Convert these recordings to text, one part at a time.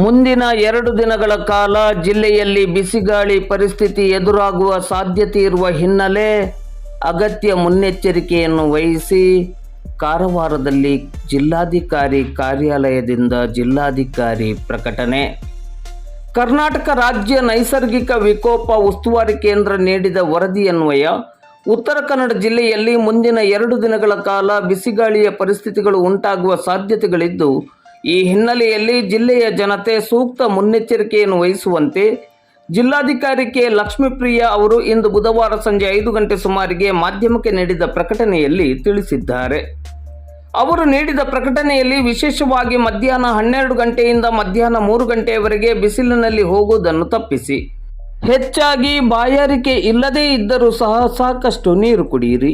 ಮುಂದಿನ ಎರಡು ದಿನಗಳ ಕಾಲ ಜಿಲ್ಲೆಯಲ್ಲಿ ಬಿಸಿಗಾಳಿ ಪರಿಸ್ಥಿತಿ ಎದುರಾಗುವ ಸಾಧ್ಯತೆ ಇರುವ ಹಿನ್ನೆಲೆ ಅಗತ್ಯ ಮುನ್ನೆಚ್ಚರಿಕೆಯನ್ನು ವಹಿಸಿ ಕಾರವಾರದಲ್ಲಿ ಜಿಲ್ಲಾಧಿಕಾರಿ ಕಾರ್ಯಾಲಯದಿಂದ ಜಿಲ್ಲಾಧಿಕಾರಿ ಪ್ರಕಟಣೆ. ಕರ್ನಾಟಕ ರಾಜ್ಯ ನೈಸರ್ಗಿಕ ವಿಕೋಪ ಉಸ್ತುವಾರಿ ಕೇಂದ್ರ ನೀಡಿದ ವರದಿಯನ್ವಯ, ಉತ್ತರ ಕನ್ನಡ ಜಿಲ್ಲೆಯಲ್ಲಿ ಮುಂದಿನ ಎರಡು ದಿನಗಳ ಕಾಲ ಬಿಸಿಗಾಳಿಯ ಪರಿಸ್ಥಿತಿಗಳು ಉಂಟಾಗುವ ಸಾಧ್ಯತೆಗಳಿದ್ದು ಈ ಹಿನ್ನೆಲೆಯಲ್ಲಿ ಜಿಲ್ಲೆಯ ಜನತೆ ಸೂಕ್ತ ಮುನ್ನೆಚ್ಚರಿಕೆಯನ್ನು ವಹಿಸುವಂತೆ ಜಿಲ್ಲಾಧಿಕಾರಿ ಕೆ ಲಕ್ಷ್ಮೀಪ್ರಿಯ ಅವರು ಇಂದು ಬುಧವಾರ ಸಂಜೆ ಐದು ಗಂಟೆ ಸುಮಾರಿಗೆ ಮಾಧ್ಯಮಕ್ಕೆ ನೀಡಿದ ಪ್ರಕಟಣೆಯಲ್ಲಿ ತಿಳಿಸಿದ್ದಾರೆ. ಅವರು ನೀಡಿದ ಪ್ರಕಟಣೆಯಲ್ಲಿ ವಿಶೇಷವಾಗಿ ಮಧ್ಯಾಹ್ನ ಹನ್ನೆರಡು ಗಂಟೆಯಿಂದ ಮಧ್ಯಾಹ್ನ ಮೂರು ಗಂಟೆಯವರೆಗೆ ಬಿಸಿಲಿನಲ್ಲಿ ಹೋಗುವುದನ್ನು ತಪ್ಪಿಸಿ. ಹೆಚ್ಚಾಗಿ ಬಾಯಾರಿಕೆ ಇಲ್ಲದೇ ಇದ್ದರೂ ಸಹ ಸಾಕಷ್ಟು ನೀರು ಕುಡಿಯಿರಿ.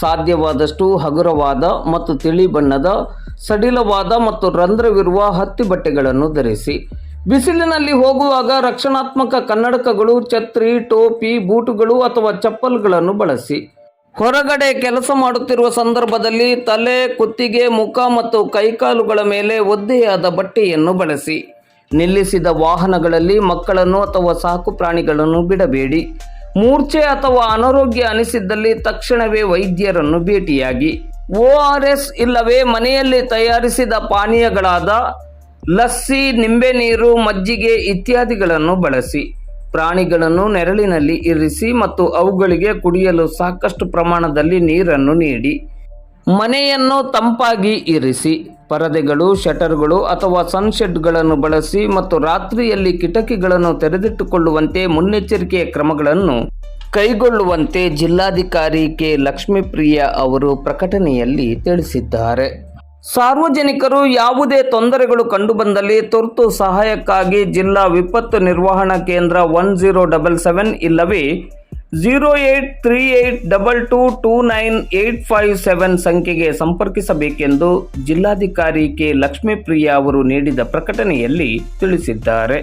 ಸಾಧ್ಯವಾದಷ್ಟು ಹಗುರವಾದ ಮತ್ತು ತಿಳಿ ಬಣ್ಣದ ಸಡಿಲವಾದ ಮತ್ತು ರಂಧ್ರವಿರುವ ಹತ್ತಿ ಬಟ್ಟೆಗಳನ್ನು ಧರಿಸಿ. ಬಿಸಿಲಿನಲ್ಲಿ ಹೋಗುವಾಗ ರಕ್ಷಣಾತ್ಮಕ ಕನ್ನಡಕಗಳು, ಛತ್ರಿ, ಟೋಪಿ, ಬೂಟುಗಳು ಅಥವಾ ಚಪ್ಪಲ್ಗಳನ್ನು ಬಳಸಿ. ಹೊರಗಡೆ ಕೆಲಸ ಮಾಡುತ್ತಿರುವ ಸಂದರ್ಭದಲ್ಲಿ ತಲೆ, ಕುತ್ತಿಗೆ, ಮುಖ ಮತ್ತು ಕೈಕಾಲುಗಳ ಮೇಲೆ ಒದ್ದೆಯಾದ ಬಟ್ಟೆಯನ್ನು ಬಳಸಿ. ನಿಲ್ಲಿಸಿದ ವಾಹನಗಳಲ್ಲಿ ಮಕ್ಕಳನ್ನು ಅಥವಾ ಸಾಕು ಪ್ರಾಣಿಗಳನ್ನು ಬಿಡಬೇಡಿ. ಮೂರ್ಛೆ ಅಥವಾ ಅನಾರೋಗ್ಯ ಅನಿಸಿದ್ದಲ್ಲಿ ತಕ್ಷಣವೇ ವೈದ್ಯರನ್ನು ಭೇಟಿಯಾಗಿ. ಒ ಆರ್ ಎಸ್ ಇಲ್ಲವೇ ಮನೆಯಲ್ಲಿ ತಯಾರಿಸಿದ ಪಾನೀಯಗಳಾದ ಲಸ್ಸಿ, ನಿಂಬೆ ನೀರು, ಮಜ್ಜಿಗೆ ಇತ್ಯಾದಿಗಳನ್ನು ಬಳಸಿ. ಪ್ರಾಣಿಗಳನ್ನು ನೆರಳಿನಲ್ಲಿ ಇರಿಸಿ ಮತ್ತು ಅವುಗಳಿಗೆ ಕುಡಿಯಲು ಸಾಕಷ್ಟು ಪ್ರಮಾಣದಲ್ಲಿ ನೀರನ್ನು ನೀಡಿ. ಮನೆಯನ್ನು ತಂಪಾಗಿ ಇರಿಸಿ. ಪರದೆಗಳು, ಶಟರ್ಗಳು ಅಥವಾ ಸನ್ಶೆಡ್ಗಳನ್ನು ಬಳಸಿ ಮತ್ತು ರಾತ್ರಿಯಲ್ಲಿ ಕಿಟಕಿಗಳನ್ನು ತೆರೆದಿಟ್ಟುಕೊಳ್ಳುವಂತೆ ಮುನ್ನೆಚ್ಚರಿಕೆಯ ಕ್ರಮಗಳನ್ನು ಕೈಗೊಳ್ಳುವಂತೆ ಜಿಲ್ಲಾಧಿಕಾರಿ ಕೆ. ಲಕ್ಷ್ಮೀಪ್ರಿಯ ಅವರು ಪ್ರಕಟಣೆಯಲ್ಲಿ ತಿಳಿಸಿದ್ದಾರೆ. ಸಾರ್ವಜನಿಕರು ಯಾವುದೇ ತೊಂದರೆಗಳು ಕಂಡುಬಂದಲ್ಲಿ ತುರ್ತು ಸಹಾಯಕ್ಕಾಗಿ ಜಿಲ್ಲಾ ವಿಪತ್ತು ನಿರ್ವಹಣಾ ಕೇಂದ್ರ ಒನ್ ಜೀರೋ ಡಬಲ್ ಸೆವೆನ್ ಇಲ್ಲವೇ zero eight three eight double two two nine eight five seven ಸಂಖ್ಯೆಗೆ ಸಂಪರ್ಕಿಸಬೇಕೆಂದು ಜಿಲ್ಲಾಧಿಕಾರಿ ಕೆ. ಲಕ್ಷ್ಮೀಪ್ರಿಯ ಅವರು ನೀಡಿದ ಪ್ರಕಟಣೆಯಲ್ಲಿ ತಿಳಿಸಿದ್ದಾರೆ.